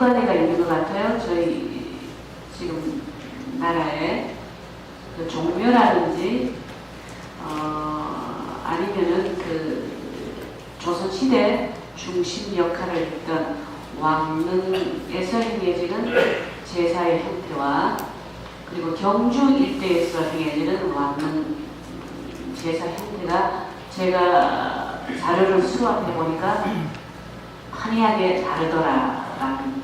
가지가 있는 것 같아요. 저희 지금 나라에 그 종묘라든지 어, 아니면은 그 조선시대 중심 역할을 했던 왕릉에서 행해지는 제사의 형태와 그리고 경주 일대에서 행해지는 왕릉 제사 형태가 제가 자료를 수합해 보니까 한이하게 다르더라 라는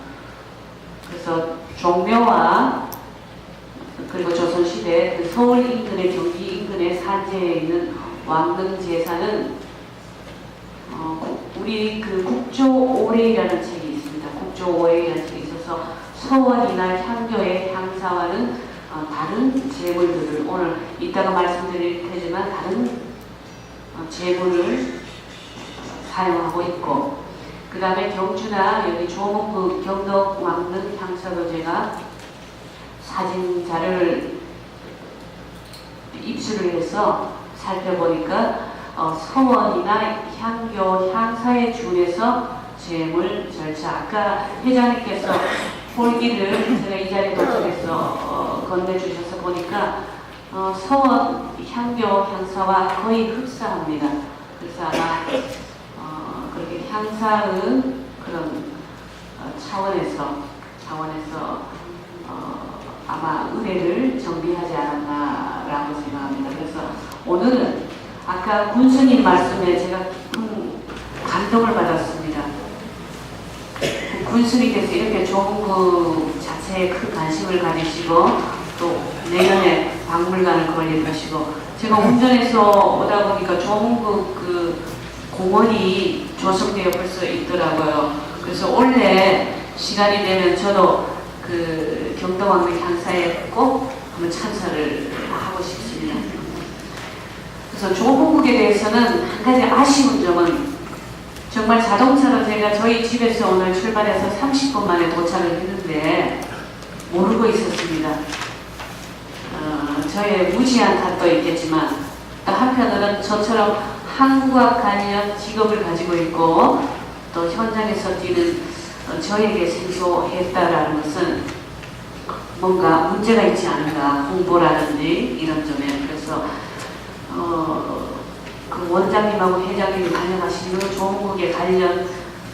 그래서 종묘와 그리고 조선시대 그 서울 인근의 경기 인근의 산지에 있는 왕릉 제사는 어, 국- 우리 그 국조 오래이라는 책이 있습니다. 국조 오래이라는 책이 있어서 서원이나 향교의 향사와는 어, 다른 재물들을 오늘 이따가 말씀드릴 테지만 다른 어, 재물을 사용하고 있고 그 다음에 경주나 여기 조문부 경덕 왕릉 향사도 제가 사진 자료를 입수를 해서 살펴보니까 어, 서원이나 향교, 향사에 준해서 재물 절차 아까 회장님께서 폴기를 제가 이 자리에 도착해서 어, 건네주셔서 보니까 어, 서원, 향교, 향사와 거의 흡사합니다. 그래서 아마 향사의 그런 어, 차원에서 차원에서 어, 아마 의뢰를 정비하지 않았나라고 생각합니다. 그래서 오늘은 아까 군수님 말씀에 제가 깊은 감동을 받았습니다. 그 군수님께서 이렇게 좋은 그 자체에 큰 관심을 가지시고 또 내년에 박물관을 건립하시고 제가 운전해서 오다 보니까 좋은 그, 그 공원이 조성되어 벌써 있더라고요. 그래서 올해 시간이 되면 저도 그 경동왕릉 향사에 꼭 한번 참석을 하고 싶습니다. 그래서 조국국에 대해서는 한 가지 아쉬운 점은 정말 자동차로 제가 저희 집에서 오늘 출발해서 30분 만에 도착을 했는데 모르고 있었습니다. 어, 저의 무지한 탓도 있겠지만 또 한편으로는 저처럼 한국과 관련 직업을 가지고 있고 또 현장에서 뛰는 어, 저에게 생소했다라는 것은 뭔가 문제가 있지 않은가 홍보라든지 이런 점에 그래서 어, 그 원장님하고 회장님이 관여하시는 조목에 관련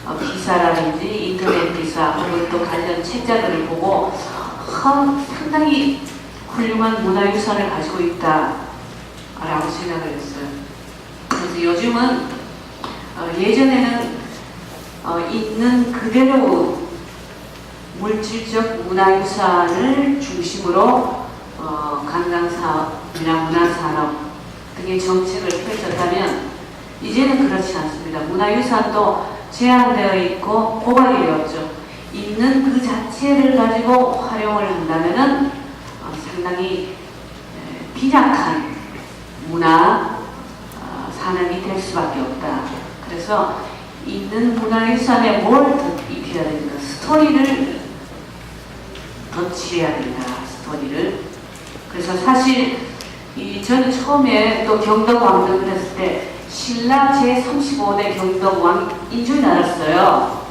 어, 기사라든지 인터넷 기사 혹은 또 관련 책자들을 보고 하, 상당히 훌륭한 문화유산을 가지고 있다라고 생각을 했어요. 그래서 요즘은 어, 예전에는 어, 있는 그대로 물질적 문화유산을 중심으로 어, 관광사업이나 문화산업 등의 정책을 펼쳤다면 이제는 그렇지 않습니다. 문화유산도 제한되어 있고 고갈이 되었죠. 있는 그 자체를 가지고 활용을 한다면 은 어, 상당히 에, 빈약한 문화 수밖에 없다. 그래서 있는 문화유산에 뭘더 입혀야 됩니까? 스토리를 덧칠해야 된다. 스토리를. 그래서 사실 이 저는 처음에 또 경덕 왕릉을 했을 때 신라 제35대 경덕 왕인 줄 알았어요.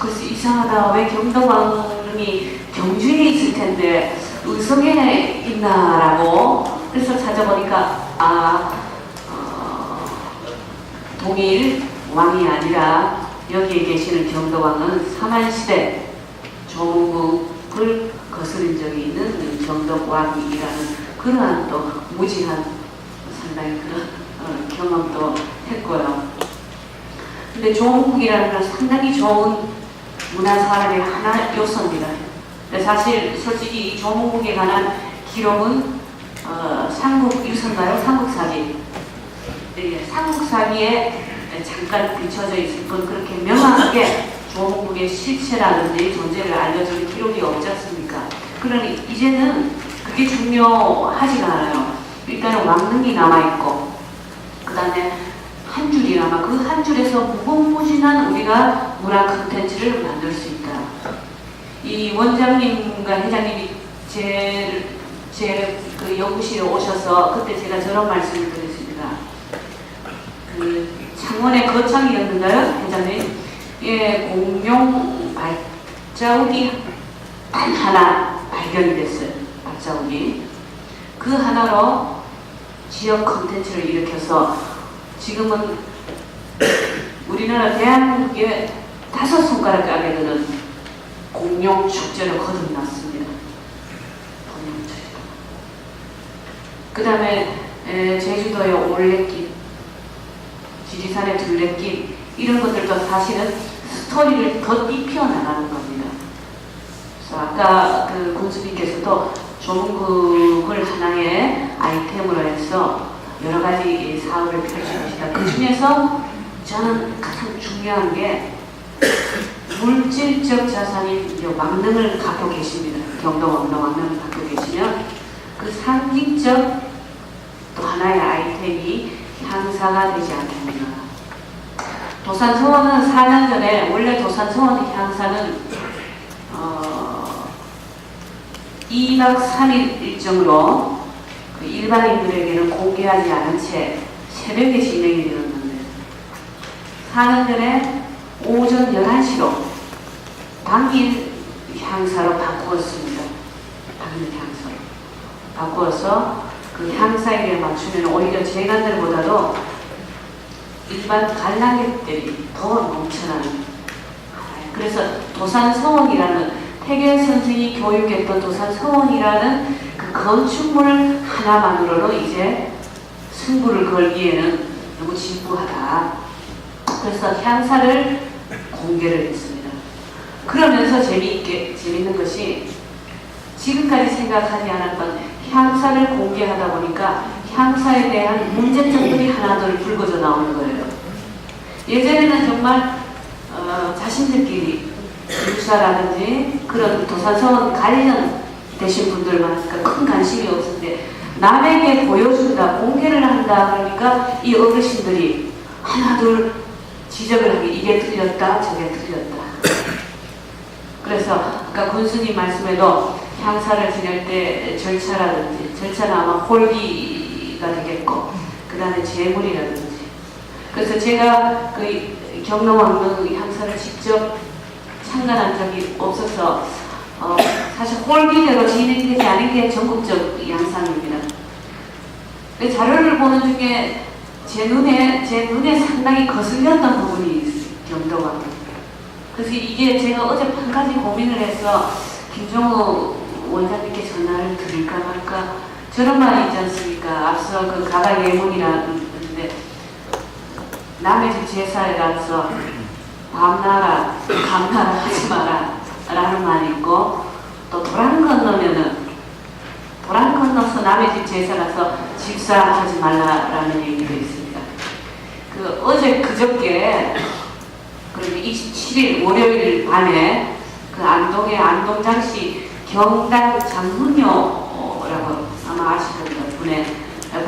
그래서 이상하다. 왜 경덕 왕릉이 경주에 있을 텐데 의성에 있나라고 그래서 찾아보니까 아 어, 동일 왕이 아니라 여기에 계시는 경덕왕은 삼한시대 조국을 거스른 적이 있는 경덕왕이라는 그러한 또 무지한 상당히 그런 어, 경험도 했고요. 근데 조국이라는 건 상당히 좋은 문화 사람의 하나 요소입니다. 사실 솔직히 이 조국에 관한 기록은 어, 삼국 유선가요? 삼국사기. 예, 삼국사기에 잠깐 비춰져 있을 뿐 그렇게 명확하게 조국의 실체라든지 존재를 알려주는 기록이 없지 않습니까? 그러니 이제는 그게 중요하지가 않아요. 일단은 왕릉이 남아있고, 그 다음에 한 줄이 남아, 그한 줄에서 무궁무진한 우리가 문화 콘텐츠를 만들 수 있다. 이 원장님과 회장님이 제, 제 그 연구실에 오셔서 그때 제가 저런 말씀을 드렸습니다. 그 창원의 거창이었는가요, 회장님? 예, 공룡 발자국이 단 하나 발견이 됐어요. 발자국이. 그 하나로 지역 컨텐츠를 일으켜서 지금은 우리나라 대한민국의 다섯 손가락 안에 드는 공룡 축제를 거듭났습니다. 공룡 축제. 그 다음에 제주도의 올레길, 지리산의 둘레길 이런 것들도 사실은 스토리를 더 입혀 나가는 겁니다. 그래서 아까 그 군수님께서도 조문국을 하나의 아이템으로 해서 여러 가지 사업을 펼쳐주시다. 그 중에서 저는 가장 중요한 게 물질적 자산인 왕릉을 갖고 계십니다. 경도 왕릉 왕릉을 갖고 계시면 그 상징적 또 하나의 아이템이 향사가 되지 않겠나. 도산서원은 4년 전에 원래 도산서원 향사는 어, 2박 3일 일정으로 그 일반인들에게는 공개하지 않은 채 새벽에 진행이 되었는데 4년 전에 오전 11시로 당일 향사로 바꾸었습니다. 당일 향사로 바꾸어서 그 향사일에 맞추면 오히려 재간들보다도 일반 관람객들이 더 넘쳐나는 그래서 도산서원이라는 태계 선생이 교육했던 도산서원이라는 그 건축물 하나만으로도 이제 승부를 걸기에는 너무 진부하다. 그래서 향사를 공개를 했습니다. 그러면서 재미있게 재밌는 것이 지금까지 생각하지 않았던 향사를 공개하다 보니까 향사에 대한 문제점들이 하나둘 불거져 나오는 거예요. 예전에는 정말 어, 자신들끼리 유사라든지 그런 도산서원 관련 되신 분들만 큰 관심이 없었는데 남에게 보여준다, 공개를 한다 그러니까 이 어르신들이 하나둘 지적을 하기 이게 틀렸다, 저게 틀렸다. 그래서 아까 군수님 말씀에도 향사를 지낼 때 절차라든지 절차는 아마 홀기가 되겠고 그 다음에 재물이라든지 그래서 제가 그 경남왕릉 향사를 직접 참관한 적이 없어서 어, 사실 홀기대로 진행되지 않은 게 전국적 양상입니다. 그 자료를 보는 중에 제 눈에 제 눈에 상당히 거슬렸던 부분이. 경도가. 그래서 이게 제가 어제 한 가지 고민을 해서 김종우 원장님께 전화를 드릴까 말까 저런 말이 있지 않습니까? 앞서 그 가가 예문이라는데 남의 집 제사에 가서 밤나라, 감나라 하지 마라 라는 말이 있고 또 도란 건너면은 도란 건너서 남의 집 제사 가서 집사 하지 말라라는 얘기도 있습니다. 그 어제 그저께 그리고 27일 월요일 밤에 그 안동의 안동장시 경당 장훈요라고 아마 아시는 분의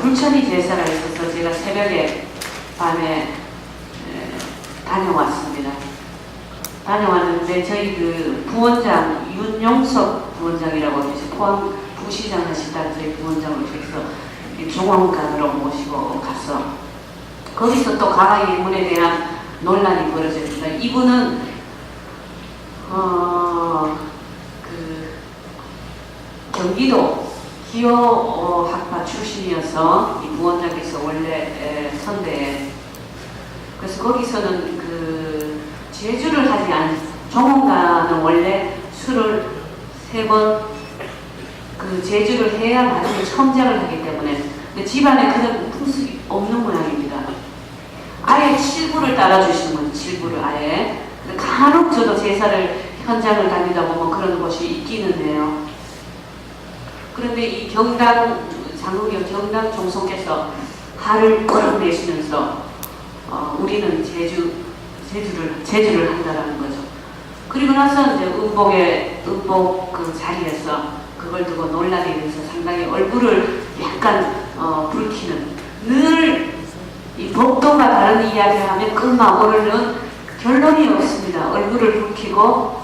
불천이 제사가 있어서 제가 새벽에 밤에 에, 다녀왔습니다. 다녀왔는데 저희 그 부원장 윤용석 부원장이라고 계시 포항 부시장 하시다는 저희 부원장을 저기서 종원관으로 모시고 가서 거기서 또 가가 예문에 대한 논란이 벌어졌습니다. 이분은 어, 그 경기도 기호 어, 학파 출신이어서 이 부원장께서 원래 에, 선대에 그래서 거기서는 그 제주를 하지 않은 정원가는 원래 술을 세 번 그 제주를 해야 나중에 첨장을 하기 때문에 근데 집안에 그런 풍습이 없는 모양입니다. 아예 칠부를 따라주시는. 칠부를 아예. 간혹 저도 제사를 현장을 다니다 보면 그런 것이 있기는 해요. 그런데 이 경당 장국영 경당 종소께서 화를 끌어내시면서 어, 우리는 제주 제주를 제주를 한다라는 거죠. 그리고 나서 이제 음복의 음복 그 자리에서 그걸 두고 논란이 돼서 상당히 얼굴을 약간 어, 붉히는 늘이 법도가 다른 이야기를 하면 끝나 오늘은 결론이 없습니다. 얼굴을 붉히고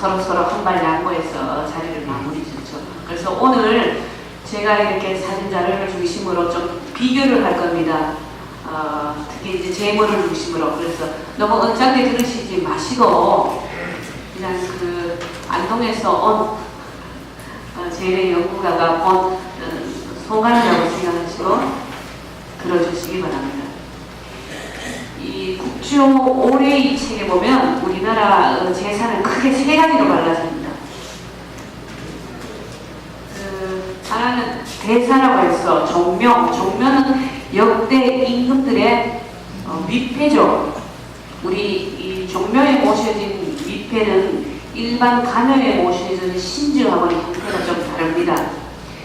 서로 서로 한 발 양보해서 자리를 마무리. 그래서 오늘 제가 이렇게 사진 자료를 중심으로 좀 비교를 할 겁니다. 어, 특히 이제 재물을 중심으로 그래서 너무 언짢게 들으시지 마시고 그냥 그 안동에서 온 어, 재래 연구가가 본 어, 소감이라고 생각하시고 들어주시기 바랍니다. 이 국주 올해 이 책에 보면 우리나라 어, 재산은 크게 세 가지로 갈라집니다. 그 하나는 대사라고 해서 종묘, 종묘는 역대 임금들의 어, 위패죠. 우리 이 종묘에 모셔진 위패는 일반 가면에 모셔진 신주하고는 형태가 좀 다릅니다.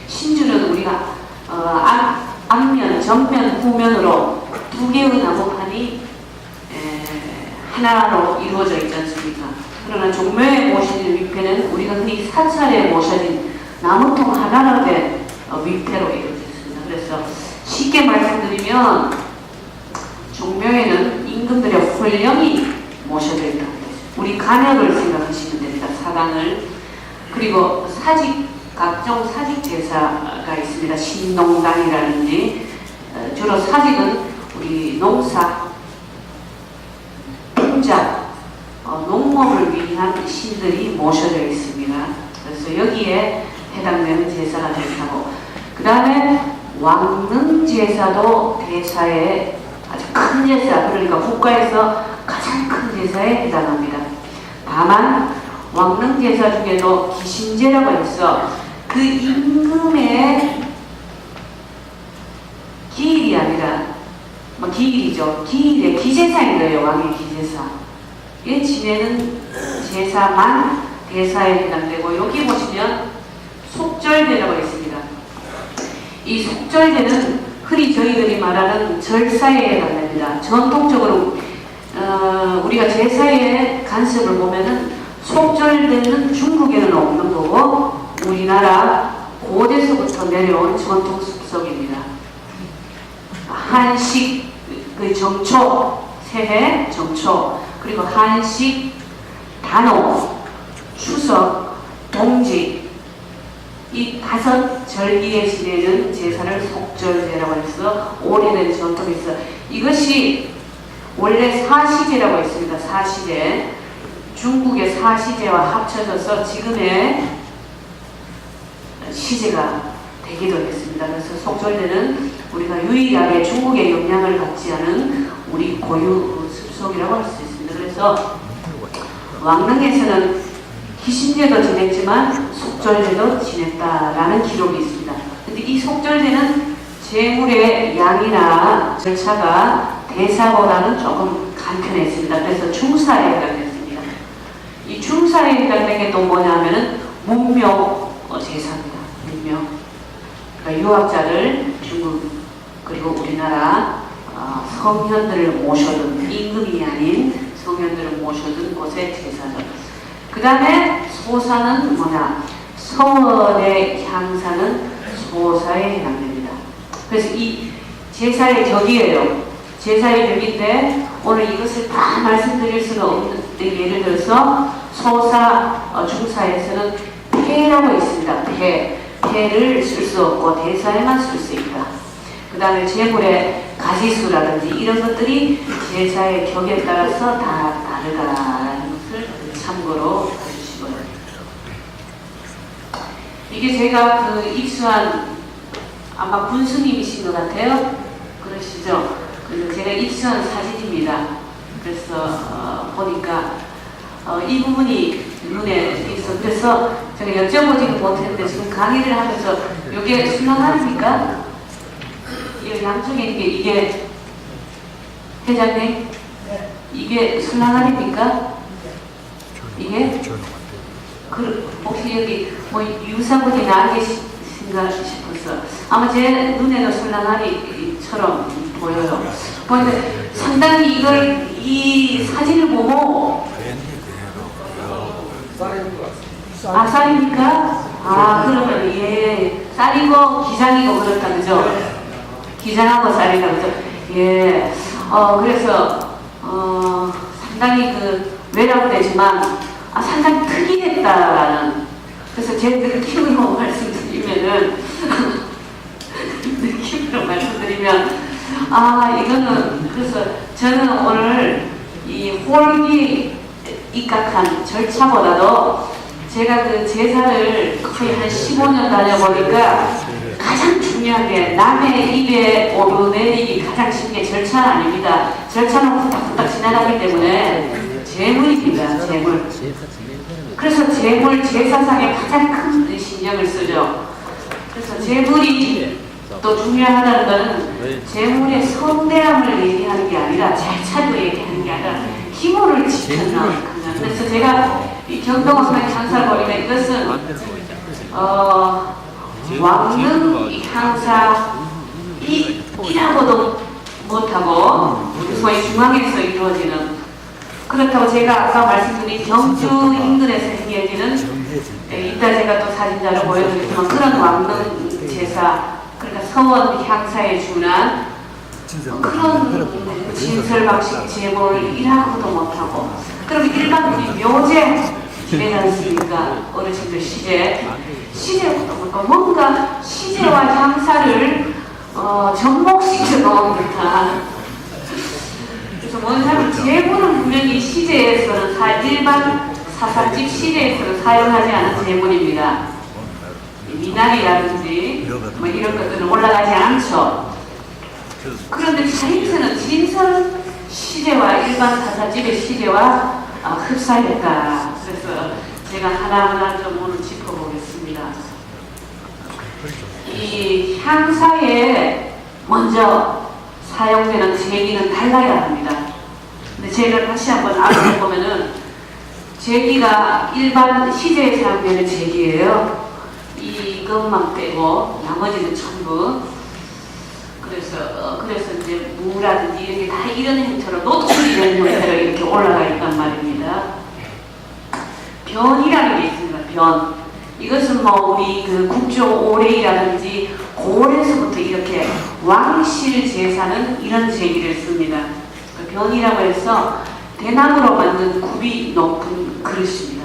신주는 우리가 어, 앞, 앞면, 전면, 후면으로 두 개의 나무판이 에, 하나로 이루어져 있지 않습니까? 그러나 종묘에 모셔진 위패는 우리가 흔히 사찰에 모셔진 나무통 하나로 된 어, 위패로 이루어져 있습니다. 그래서 쉽게 말씀드리면 종묘에는 임금들의 훈령이 모셔져 거죠. 우리 간역을 생각하시면 됩니다. 사당을 그리고 사직 각종 사직 제사가 있습니다. 신농당이라든지 어, 주로 사직은 우리 농사, 풍자, 어, 농업을 위한 신들이 모셔져 있습니다. 그래서 여기에 해당되는 제사가 제사고 그 다음에 왕릉 제사도 대사의 아주 큰 제사 그러니까 국가에서 가장 큰 제사에 해당합니다. 다만 왕릉 제사 중에도 기신제라고 해서 그 임금의 기일이 아니라 뭐 기일이죠. 기일의 기제사인 거예요. 왕의 기제사. 이 지내는 제사만 대사에 해당되고 여기 보시면 속절제라고 있습니다. 이 속절제는 흔히 저희들이 말하는 절사에 해당됩니다. 전통적으로 어, 우리가 제사의 간섭을 보면은 속절제는 중국에는 없는 거고 우리나라 고대서부터 내려온 전통 습속입니다. 한식 그 정초 새해 정초 그리고 한식 단오 추석 동지 이 다섯 절기에 지내는 제사를 속절제라고 해서 오래된 전통이 있어 이것이 원래 사시제라고 있습니다. 사시제 중국의 사시제와 합쳐져서 지금의 시제가 되기도 했습니다. 그래서 속절제는 우리가 유일하게 중국의 영향을 받지 않은 우리 고유 습속이라고 할 수 있습니다. 그래서 왕릉에서는 기신제도 지냈지만 속절제도 지냈다라는 기록이 있습니다. 근데 이 속절제는 재물의 양이나 절차가 대사보다는 조금 간편했습니다. 그래서 중사에 해당됐습니다. 이 중사에 해당된 게 또 뭐냐면은 어, 제사입니다. 문묘. 그러니까 유학자를 중국 그리고 우리나라 어, 성현들을 모셔둔 임금이 아닌 성현들을 모셔둔 곳의 제사죠. 그 다음에 소사는 뭐냐? 서원의 향사는 소사에 해당됩니다. 그래서 이 제사의 격이에요. 제사의 격인데 오늘 이것을 다 말씀드릴 수는 없는데 예를 들어서 소사, 어, 중사에서는 폐라고 있습니다. 폐. 폐를 쓸 수 없고 대사에만 쓸 수 있다. 그 다음에 재물의 가지수라든지 이런 것들이 제사의 격에 따라서 다 것을 참고로 해주시고요. 이게 제가 그 입수한 아마 군수님이신 것 같아요. 그러시죠? 그 제가 입수한 사진입니다. 그래서 어, 보니까 어, 이 부분이 눈에 있어. 그래서 제가 여쭤보지는 못했는데 지금 강의를 하면서 이게 순환합니까? 이 양쪽에 있는 게 이게 회장님 이게 순환합니까? 이게 그 혹시 여기 뭐 유사분이 나 계신가 싶어서 아마 제 눈에는 술랑아리처럼 보여요. 그런데 상당히 이걸 이 사진을 보고 아 쌀입니까? 아 그러면 예 쌀이고 기장이고 그렇다 그죠? 기장하고 쌀이다 그죠? 예. 어 그래서 어 상당히 그 외람되지만 아 상당히 특이했다라는 그래서 제 느낌으로 말씀드리면은 느낌으로 말씀드리면 아 이거는 그래서 저는 오늘 이 홀기 입각한 절차보다도 제가 그 제사를 거의 한 15년 다녀보니까 가장 중요한 게 남의 입에 오르내리기 가장 쉬운 게 절차는 아닙니다. 절차는 후딱후딱 지나가기 때문에 재물입니다. 재물. 그래서 재물 제사상에 가장 큰 신경을 쓰죠. 그래서 재물이 또 중요하다는 것은 재물의 성대함을 얘기하는 게 아니라 절차도 얘기하는 게 아니라 기호를 지켰나. 그래서 제가 이 경동선의 찬사를 보니까 이것은 어, 왕릉 이 이라고도 못하고 소위 중앙에서 이루어지는 그렇다고 제가 아까 말씀드린 경주 인근에서 행해지는 네, 이따 제가 또 사진자를 보여드리지만 그런 왕릉 제사 그러니까 서원 향사에 준한 그런 진설 방식 제보를 일하고도 못하고. 그럼 일반 우리 묘제 집에 않습니까? 어르신들 시제. 시제부터 볼까? 뭔가 시제와 향사를 어, 접목시켜 놓은 듯한. 그래서 제물은 분명히 시제에서는 사, 일반 사사집 시제에서는 사용하지 않은 제물입니다. 미나리라든지 뭐 이런 것들은 올라가지 않죠. 그런데 차림새는 진설 시제와 일반 사사집의 시제와 아, 흡사했다. 그래서 제가 하나하나 좀 오늘 짚어보겠습니다. 이 향사에 먼저 사용되는 제기는 달라야 합니다. 근데 제가 다시 한번 알아보면은 제기가 일반 시제에 사용되는 제기예요. 이것만 빼고 나머지는 전부 그래서 어, 그래서 이제 무라든지 이렇게 다 이런 형태로 노출이 되는 형태로 이렇게 올라가 있단 말입니다. 변이라는 게 있습니다. 변. 이것은 뭐 우리 그 국조 오레이라든지 고래에서부터 이렇게 왕실 제사는 이런 제기를 씁니다. 그 변이라고 해서 대나무로 만든 굽이 높은 그릇입니다.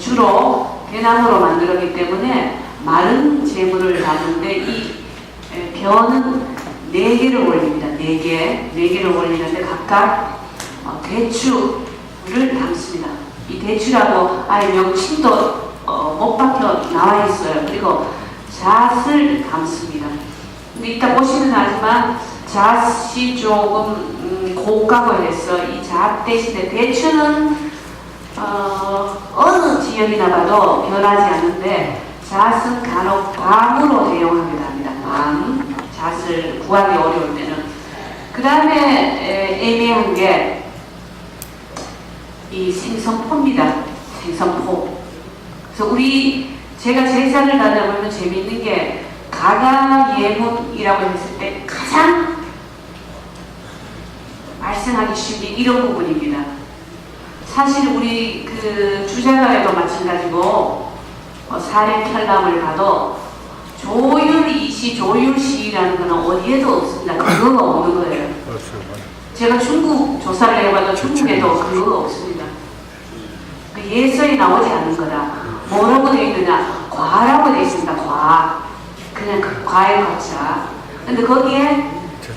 주로 대나무로 만들었기 때문에 마른 재물을 담는데 이 에, 변은 네 개를 올립니다. 네 개, 네 개를 올리는데 각각 어, 대추를 담습니다. 이 대추라고 아예 명칭도 어, 못 박혀 나와 있어요. 그리고 잣을 담습니다. 근데 이따 보시면 알지만 잣이 조금 음, 고가고 해서 이 잣 대신에 대추는 어, 어느 지역이나 봐도 변하지 않는데 잣은 간혹 밤으로 대용하기도 합니다. 밤 잣을 구하기 어려울 때는 그 다음에 애매한 게 이 생선포입니다. 생선포. 그래서 우리 제가 제사를 다녀보면 재미있는 게 가가 예문이라고 했을 때 가장 발생하기 쉬운 게 이런 부분입니다. 사실 우리 그 주자가에도 마찬가지고 어, 사례 편람을 봐도 조율이시 조율시라는 거는 어디에도 없습니다. 그거가 없는 거예요. 제가 중국 조사를 해봐도 중국에도 그거가 없습니다. 그 예서에 나오지 않는 거다. 뭐라고 되어 있느냐? 과라고 되어 있습니다. 과. 그냥 그 과의 과자. 근데 거기에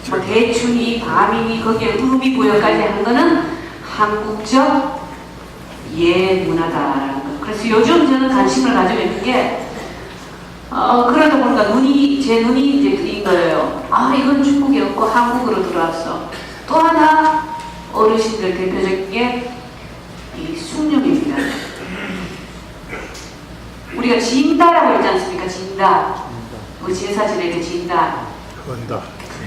뭐 대충이, 밤이니 거기에 의미 부여까지 한 거는 한국적 예문화다라는 거. 그래서 요즘 저는 관심을 가지고 있는 게 어, 그러다 보니까 눈이, 제 눈이 이제 뜨인 거예요. 아, 이건 중국에 없고 한국으로 들어왔어. 또 하나 어르신들 대표적인 게 이 숭늉입니다. 우리가 진다라고 했지 않습니까? 진다. 우리 제사 지낼 때 진다. 헌다.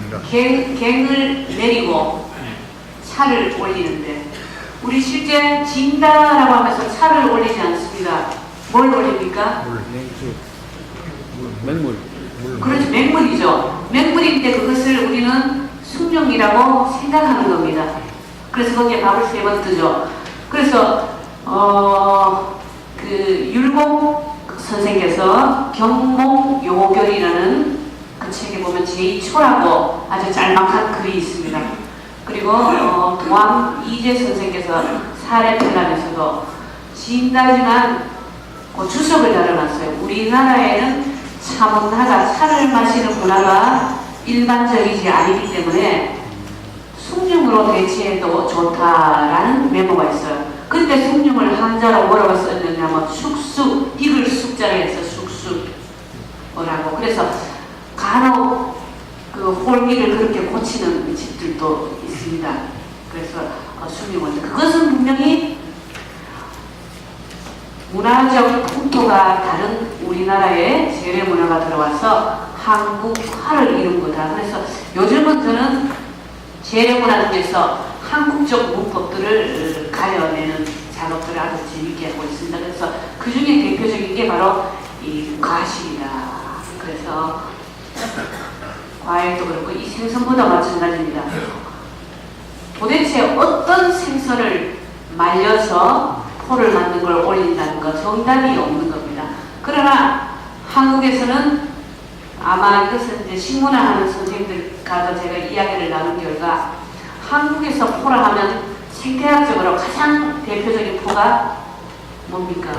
인다. 갱, 갱을 내리고 차를 올리는데 우리 실제 진다라고 하면서 차를 올리지 않습니다. 뭘 올립니까? 물. 맹물. 물. 그렇죠. 맹물이죠. 맹물인데 그것을 우리는 숭늉이라고 생각하는 겁니다. 그래서 거기에 밥을 세 번 뜨죠. 그래서 어, 그 율곡 선생께서 경목요결이라는 그 책에 보면 제2초라고 아주 짤막한 글이 있습니다. 그리고 어, 동암 이재 선생께서 사례편람에서도 진다지만 그 주석을 달아놨어요. 우리나라에는 차문화가 차를 마시는 문화가 일반적이지 아니기 때문에 숭늉으로 대체해도 좋다라는 메모가 있어요. 그때 숭늉을 한자로 뭐라고 썼느냐면 숙수 익을 숙자로 해서 숙수라고 그래서 간혹 그 홀미를 그렇게 고치는 집들도 있습니다. 그래서 어, 숭늉은 그것은 분명히 문화적 풍토가 다른 우리나라의 재래 문화가 들어와서 한국화를 이룬 거다. 그래서 요즘은 저는 재래 문화 중에서 한국적 문법들을 가려내는 작업들을 아주 재밌게 하고 있습니다. 그래서 그 중에 대표적인 게 바로 이 과식이다. 그래서 과일도 그렇고 이 생선보다 마찬가지입니다. 도대체 어떤 생선을 말려서 포를 만든 걸 올린다는 거 정답이 없는 겁니다. 그러나 한국에서는 아마 이것은 이제 식문화 하는 선생님들과도 제가 이야기를 나눈 결과 한국에서 포라 하면 생태학적으로 가장 대표적인 포가 뭡니까?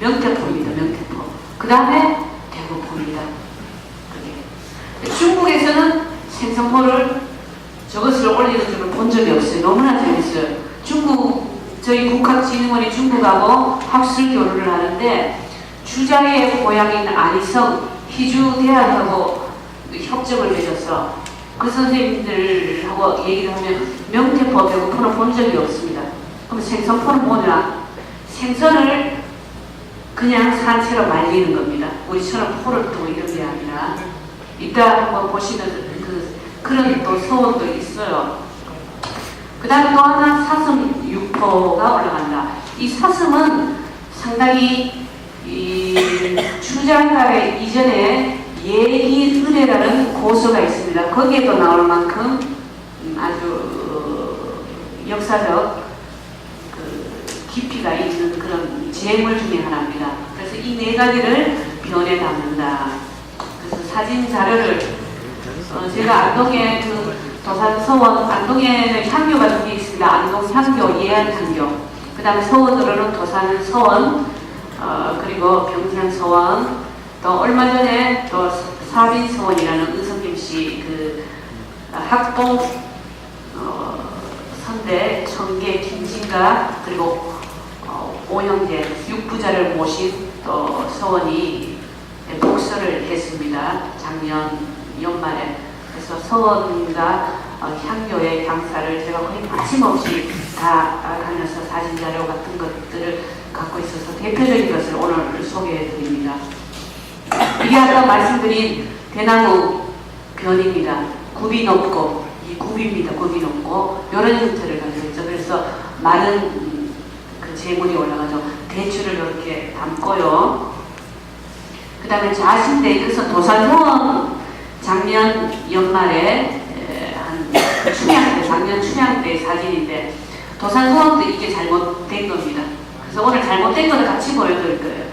명태포입니다. 명태포. 그 다음에 대구포입니다. 그게. 중국에서는 생선포를 저것을 올리는 줄을 본 적이 없어요. 너무나 재밌어요. 중국 저희 국학진흥원이 중국하고 학술 교류를 하는데 주자의 고향인 안희성 희주대학하고 협정을 맺어서 그 선생님들하고 얘기를 하면 명태포, 배고포는 본 적이 없습니다. 그럼 생선포는 뭐냐? 생선을 그냥 산채로 말리는 겁니다. 우리처럼 포를 또 이런 게 아니라 이따 한번 보시면 그 그런 또 소원도 있어요. 그 다음에 또 하나 사슴 육포가 올라간다. 이 사슴은 상당히 이 추장가의 이전에 예의의례라는 고서가 있습니다. 거기에도 나올 만큼 음, 아주 역사적 그 깊이가 있는 그런 재물 중에 하나입니다. 그래서 이 네 가지를 변에 담는다. 그래서 사진 자료를 어, 제가 안동에 그 도산 서원 안동에는 향교가 두 개 있습니다. 안동 향교, 예안 향교. 그 다음에 서원으로는 도산 서원, 어, 그리고 병산 서원, 또 얼마 전에 또 사빈 서원이라는 은성김 씨그 학동 어, 선대 청계 김진가 그리고 어, 오영재 육부자를 모신 또 서원이 복서를 했습니다. 작년 연말에 그래서 서원과 어, 향교의 강사를 제가 거의 빠짐없이 다 다녀서 사진 자료 같은 것들을 갖고 있어서 대표적인 것을 오늘 소개해 드립니다. 이게 아까 말씀드린 대나무 변입니다. 굽이 높고 이 굽입니다. 굽이 높고 이런 형태를 가지고 있죠. 그래서 많은 음, 그 재물이 올라가죠. 대추를 이렇게 담고요. 그 다음에 자신대 이것은 도산원 작년 연말에 에, 한 춘향 때 작년 춘향 때 사진인데 도산서원도 이게 잘못된 겁니다. 그래서 오늘 잘못된 거를 같이 보여드릴 거예요.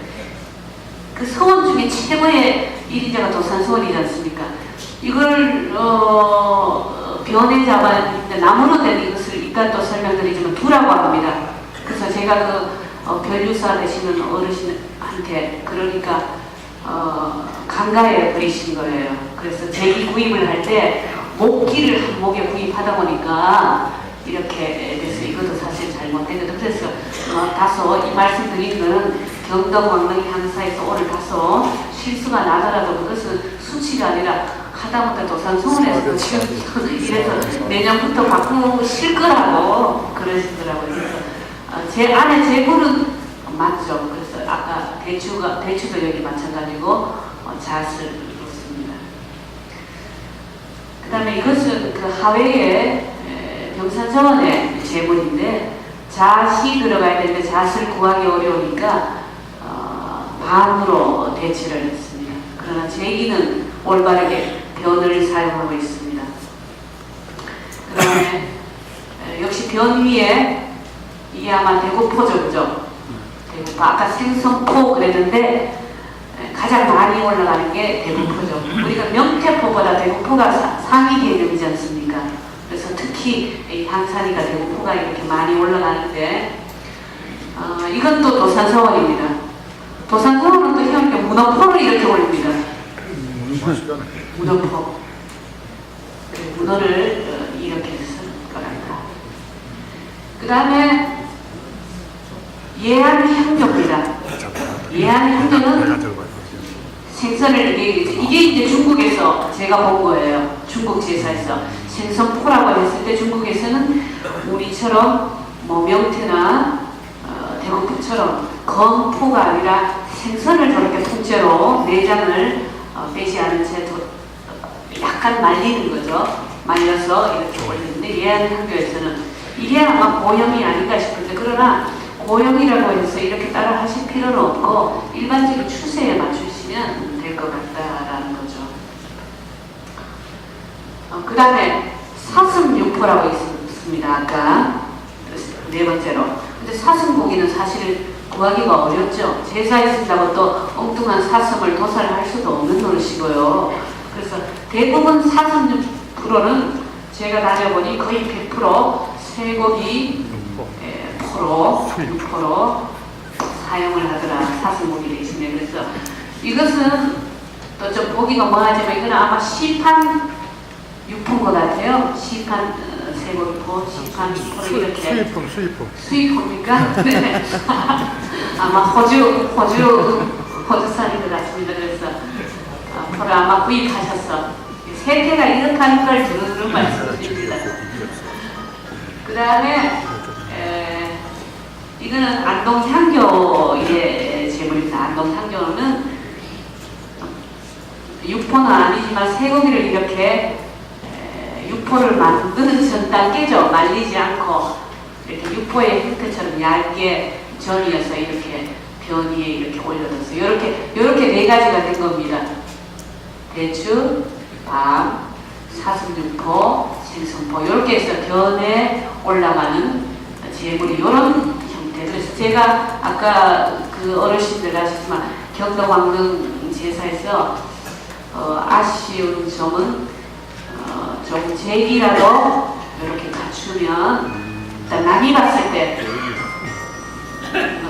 그 서원 중에 최고의 일인자가 도산서원이지 않습니까? 이걸 어, 변에 잡았는데 나무로 된 이것을 이따 또 설명드리지만 두라고 합니다. 그래서 제가 그 어, 변유사 되시는 어르신한테 그러니까 어, 강가에 그리신 거예요. 그래서 제기 구입을 할 때 목기를 한 목에 구입하다 보니까 이렇게 돼서 이것도 사실 잘못된 거죠. 그래서 어, 다소 이 말씀 드린 거는 경덕 왕릉 향사에서 오늘 다소 실수가 나더라도 그것은 수치가 아니라 하다못해 도산 서울에서 지금 이래서 내년부터 바꾸실 거라고 그러시더라고요. 그래서 어, 제 안에 제 글은 맞죠. 그래서 아까 대추가 대추도 여기 마찬가지고 어, 잣을 놓습니다. 그 다음에 이것은 그 하회의 에, 병산서원의 제문인데 잣이 들어가야 되는데 잣을 구하기 어려우니까 어, 반으로 대치를 했습니다. 그러나 제기는 올바르게 변을 사용하고 있습니다. 그 다음에 에, 역시 변 위에 이게 아마 대구포죠, 그죠? 대구포. 아까 생선포 그랬는데 에, 가장 많이 올라가는 게 대구포죠. 우리가 명태포보다 대구포가 사- 상위 개념이지 않습니까? 그래서 특히 이 한산이가 대구포가 이렇게 많이 올라가는데 어, 이건 또 도산서원입니다. 도산서원은 또 희한하게 문어포를 이렇게 올립니다. 문어포. 그 문어를 어, 이렇게 해서 거란다. 그 다음에 예안향교입니다. 예안향교는 내가 들고 왔어. 생선을 이게, 이게 이제 중국에서 제가 본 거예요. 중국 제사에서 생선포라고 했을 때 중국에서는 우리처럼 뭐 명태나 어, 대구포처럼 건포가 아니라 생선을 저렇게 통째로 내장을 어, 빼지 않은 채 도- 약간 말리는 거죠. 말려서 이렇게 올리는데 예안 학교에서는 이게 아마 고형이 아닌가 싶은데 그러나 고형이라고 해서 이렇게 따라 하실 필요는 없고 일반적인 추세에 맞추시면 될 것 같다라는 거죠. 어, 그 다음에 사슴육포라고 있습니다. 아까 네 번째로. 근데 사슴고기는 사실 구하기가 어렵죠. 제사에 쓴다고 또 엉뚱한 사슴을 도살할 수도 없는 노릇이고요. 그래서 대부분 사슴육포로는 제가 다녀보니 거의 100% 쇠고기 에, 포로, 육포로 사용을 하더라. 사슴고기 대신에. 그래서 이것은 또 좀 보기가 뭐하지만 이건 아마 시판 육포인 것 같아요. 시판 어, 쇠고기포, 시판 육포를 이렇게 수입품, 수입품. 수입입니까? 네. 아마 호주, 호주, 호주산인 것 같습니다. 그래서 앞으로 아마 구입하셔서 세태가 하는 걸 들으는 말씀드립니다. 그 다음에 이거는 안동 향교의 제물입니다. 안동 향교는 육포는 아니지만 쇠고기를 이렇게 에, 육포를 만드는 전 단계죠. 말리지 않고 이렇게 육포의 형태처럼 얇게 전이어서 이렇게 변 위에 이렇게 올려서 이렇게 이렇게 네 가지가 된 겁니다. 대추, 밤, 사슴육포, 생선포 이렇게 해서 변에 올라가는 형태. 그래서 제가 아까 그 어르신들 아셨지만 경도 광릉 제사에서 어, 아쉬운 점은 어, 좀 제기라도 이렇게 갖추면 음. 일단 남이 봤을 때. 네. 어,